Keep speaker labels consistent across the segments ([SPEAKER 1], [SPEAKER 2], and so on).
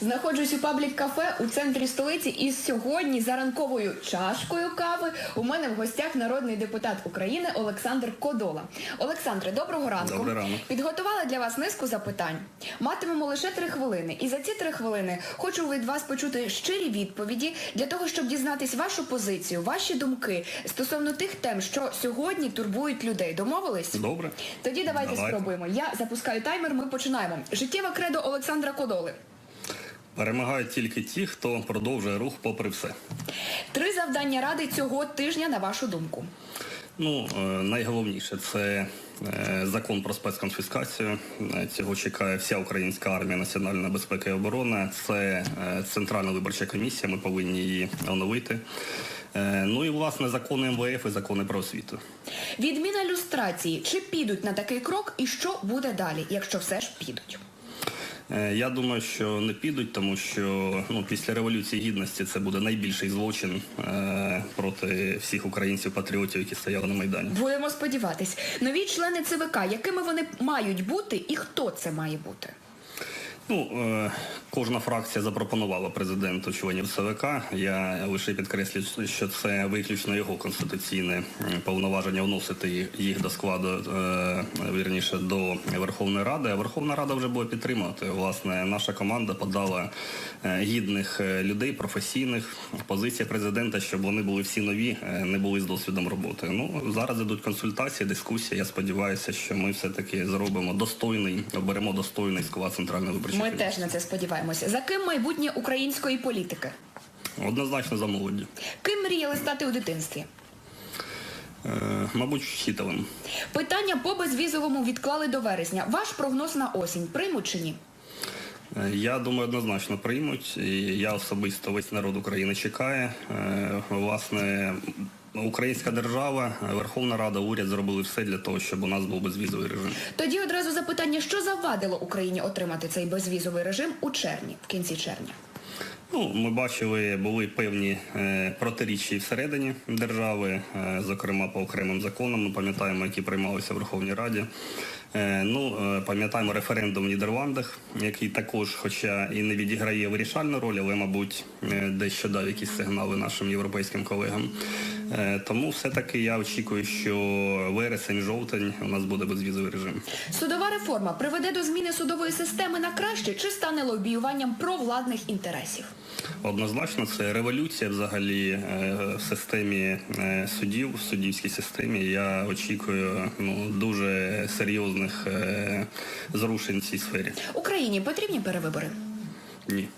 [SPEAKER 1] Знаходжусь у паблік кафе у центрі столиці і сьогодні за ранковою чашкою кави у мене в гостях народний депутат України Олександр Кодола. Олександре, доброго ранку.
[SPEAKER 2] Добрий ранок.
[SPEAKER 1] Підготувала для вас низку запитань. Матимемо лише три хвилини. І за ці три хвилини хочу від вас почути щирі відповіді для того, щоб дізнатись вашу позицію, ваші думки стосовно тих тем, що сьогодні турбують людей. Домовились?
[SPEAKER 2] Добре.
[SPEAKER 1] Тоді давайте,
[SPEAKER 2] Давайте.
[SPEAKER 1] спробуємо. Я запускаю таймер, ми починаємо. Життєве кредо Олександра Кодоли.
[SPEAKER 2] Перемагають тільки ті, хто продовжує рух попри все.
[SPEAKER 1] Три завдання ради цього тижня, на вашу думку.
[SPEAKER 2] Ну, е, найголовніше це е, закон про спецконфіскацію. Е, Цього чекає вся українська армія, національна безпека і оборона. Це центральна виборча комісія. Ми повинні її оновити. Ну і власне закони МВФ і закони про освіту.
[SPEAKER 1] Відміна люстрації. Чи підуть на такий крок і що буде далі, якщо все ж підуть?
[SPEAKER 2] Е, Я думаю, що не підуть, тому що ну, після революції гідності це буде найбільший злочин е, проти всіх українців-патріотів, які стояли на майдані.
[SPEAKER 1] Будемо сподіватись. Нові члени ЦВК, якими вони мають бути і хто це має бути?
[SPEAKER 2] Ну, е, кожна фракція запропонувала президенту членів ЦВК. Я лише підкреслю, що це виключно його конституційне повноваження вносити їх- до складу, е, вірніше, до Верховної Ради. Верховна Рада вже буде підтримувати. Власне, наша команда подала е, гідних е, людей, професійних. Позиція президента, щоб вони були всі нові, е, не були з досвідом роботи. Ну, зараз ідуть консультації, дискусії. Я сподіваюся, що ми все-таки зробимо достойний, оберемо достойний склад центральної виборчої
[SPEAKER 1] Ми теж на це сподіваємося. За ким майбутнє української політики?
[SPEAKER 2] Однозначно за молоді.
[SPEAKER 1] Ким мріяли стати у дитинстві?
[SPEAKER 2] Е, мабуть, вчителем.
[SPEAKER 1] Питання по безвізовому відклали до вересня. Ваш прогноз на осінь приймуть чи ні?
[SPEAKER 2] Е, Я думаю, однозначно приймуть. І я особисто весь народ України чекає. Е, Власне, українська держава, Верховна Рада, уряд зробили все для того, щоб у нас був безвізовий режим.
[SPEAKER 1] Тоді одразу запитання, що завадило Україні отримати цей безвізовий режим у червні, в кінці червня?
[SPEAKER 2] Ну, ми бачили, були певні е, протиріччя всередині держави, е, зокрема по окремим законам. Ми пам'ятаємо, які приймалися в Верховній Раді. Е, ну, е, пам'ятаємо референдум в Нідерландах, який також, хоча і не відіграє вирішальну роль, але, мабуть, е, дещо дав якісь сигнали нашим європейським колегам. Е, тому все-таки я очікую, що вересень-жовтень у нас буде безвізовий режим.
[SPEAKER 1] Судова реформа приведе до зміни судової системи на краще чи стане лобіюванням провладних інтересів?
[SPEAKER 2] Однозначно, це революція взагалі е, в системі е, судів, в суддівській системі. Я очікую ну, дуже серйозних зрушень в цій сфері.
[SPEAKER 1] Україні потрібні перевибори.
[SPEAKER 2] Ні.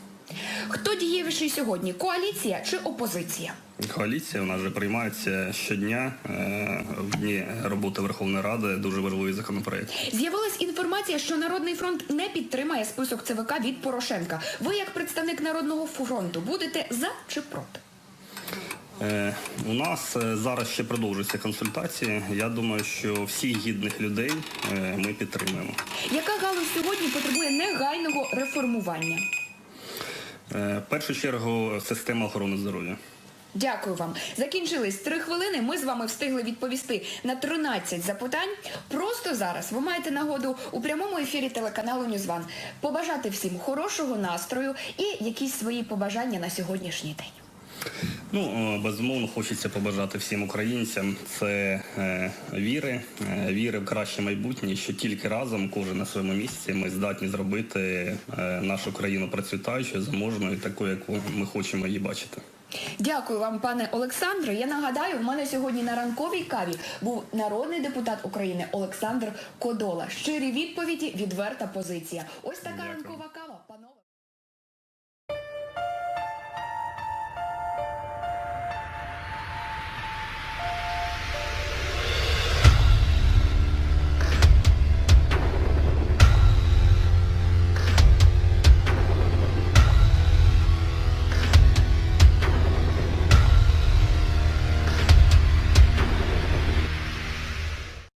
[SPEAKER 1] Хто дієвіший сьогодні? Коаліція чи опозиція?
[SPEAKER 2] Коаліція у нас вже приймається щодня е, в дні роботи Верховної Ради. Дуже важливий законопроект.
[SPEAKER 1] З'явилась інформація, що Народний фронт не підтримає список ЦВК від Порошенка. Ви, як представник Народного фронту, будете за чи проти?
[SPEAKER 2] Е, У нас е, зараз ще продовжуються консультації. Я думаю, що всіх гідних людей ми підтримуємо.
[SPEAKER 1] Яка галузь сьогодні потребує негайного реформування?
[SPEAKER 2] Е, В першу чергу система охорони здоров'я.
[SPEAKER 1] Дякую вам. Закінчились три хвилини. Ми з вами встигли відповісти на 13 запитань. Просто зараз ви маєте нагоду у прямому ефірі телеканалу Ньюзван побажати всім хорошого настрою і якісь свої побажання на сьогоднішній день.
[SPEAKER 2] Ну, е, безумовно, хочеться побажати всім українцям це е, віри, е, віри в краще майбутнє, що тільки разом, кожен на своєму місці, ми здатні зробити е, нашу країну процвітаючою, заможною, такою, яку ми хочемо її бачити.
[SPEAKER 1] Дякую вам, пане Олександре. Я нагадаю, в мене сьогодні на ранковій каві був народний депутат України Олександр Кодола. Щирі відповіді, відверта позиція. Ось така
[SPEAKER 2] Дякую.
[SPEAKER 1] ранкова кава.